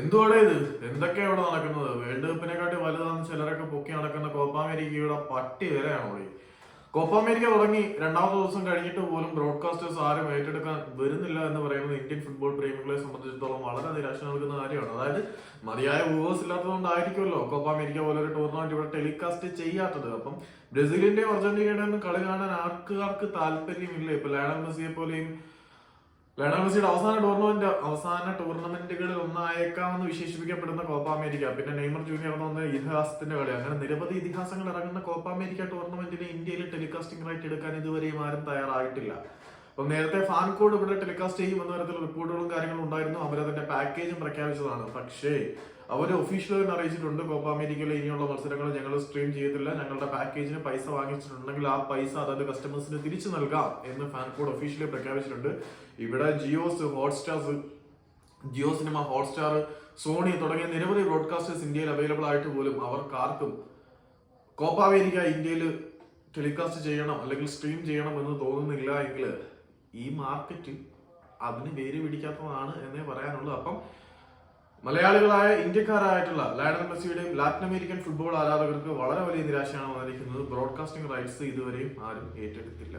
എന്തുവാടേ ഇത്? എന്തൊക്കെയാ ഇവിടെ നടക്കുന്നത്? വേൾഡ് കപ്പിനെ കാട്ടി വലുതാണ് ചിലരൊക്കെ പൊക്കി നടക്കുന്ന കോപ്പ അമേരിക്കയുടെ പട്ടി വരെയാണോ കോപ്പ അമേരിക്ക തുടങ്ങി രണ്ടാമത്തെ ദിവസം കഴിഞ്ഞിട്ട് പോലും ബ്രോഡ്കാസ്റ്റേഴ്സ് ആരും ഏറ്റെടുക്കാൻ വരുന്നില്ല എന്ന് പറയുന്നത് ഇന്ത്യൻ ഫുട്ബോൾ പ്രേമികളെ സംബന്ധിച്ചിടത്തോളം വളരെ നിരാശ നൽകുന്ന കാര്യമാണ്. അതായത് മതിയായ വ്യൂവേഴ്സ് ഇല്ലാത്തതുകൊണ്ടായിരിക്കുമല്ലോ കോപ്പ അമേരിക്ക പോലെ ഒരു ടൂർണമെന്റ് ഇവിടെ ടെലികാസ്റ്റ് ചെയ്യാത്തത്. അപ്പം ബ്രസീലിന്റെയും അർജന്റീനയുടെയും കളി കാണാൻ ആർക്കാർക്ക് താല്പര്യമില്ല? ഇപ്പൊ ലയണൽ മെസ്സിയെ പോലെയും ലയണൽ മെസ്സിയുടെ അവസാന ടൂർണമെന്റ് അവസാന ടൂർണമെന്റുകളിൽ ഒന്നായേക്കാമെന്ന് വിശേഷിപ്പിക്കപ്പെടുന്ന കോപ്പ അമേരിക്ക പിന്നെ നെയ്മർ ജൂനിയർ എന്ന് ഇതിഹാസത്തിന്റെ കളി. അങ്ങനെ നിരവധി ഇതിഹാസങ്ങൾ ഇറങ്ങുന്ന കോപ്പ അമേരിക്ക ടൂർണമെന്റിനെ ഇന്ത്യയിൽ ടെലികാസ്റ്റിംഗ് റൈറ്റ് എടുക്കാൻ ഇതുവരെയും ആരും തയ്യാറായിട്ടില്ല. അപ്പം നേരത്തെ ഫാൻ കോഡ് ഇവിടെ ടെലികാസ്റ്റ് ചെയ്യും എന്ന തരത്തിൽ റിപ്പോർട്ടുകളും കാര്യങ്ങളും ഉണ്ടായിരുന്നു. അവരതിന്റെ പാക്കേജും പ്രഖ്യാപിച്ചതാണ്. പക്ഷേ അവർ ഒഫീഷ്യലായി അറിയിച്ചിട്ടുണ്ട്. കോപ്പ അമേരിക്കയിലെ ഇനിയുള്ള മത്സരങ്ങൾ ഞങ്ങൾ സ്ട്രീം ചെയ്തില്ല ഞങ്ങളുടെ പാക്കേജിന് പൈസ വാങ്ങിച്ചിട്ടുണ്ടെങ്കിൽ ആ പൈസ അതായത് കസ്റ്റമേഴ്സിന് തിരിച്ചു നൽകാം എന്ന് ഫാൻ കോഡ് ഒഫീഷ്യലി പ്രഖ്യാപിച്ചിട്ടുണ്ട്. ഇവിടെ Jios Hotstars Jio cinema Hotstar Sony തുടങ്ങിയ നിരവധി ബ്രോഡ്കാസ്റ്റേഴ്സ് ഇന്ത്യയിൽ അവൈലബിൾ ആയിട്ട് പോലും അവർക്കാർക്കും കോപ്പ അമേരിക്ക ഇന്ത്യയിൽ ടെലികാസ്റ്റ് ചെയ്യണം അല്ലെങ്കിൽ സ്ട്രീം ചെയ്യണം എന്ന് തോന്നുന്നില്ല എങ്കിൽ ഈ മാർക്കറ്റ് അതിന് വേര് പിടിക്കാത്തതാണ് എന്നേ പറയാനുള്ളൂ. അപ്പം മലയാളികളായ ഇന്ത്യക്കാരായിട്ടുള്ള ലയണൽ മെസ്സിയുടെയും ലാറ്റിൻ അമേരിക്കൻ ഫുട്ബോൾ ആരാധകർക്ക് വളരെ വലിയ നിരാശയാണ് വന്നിരിക്കുന്നത്. ബ്രോഡ്കാസ്റ്റിംഗ് റൈറ്റ്സ് ഇതുവരെയും ആരും ഏറ്റെടുത്തില്ല.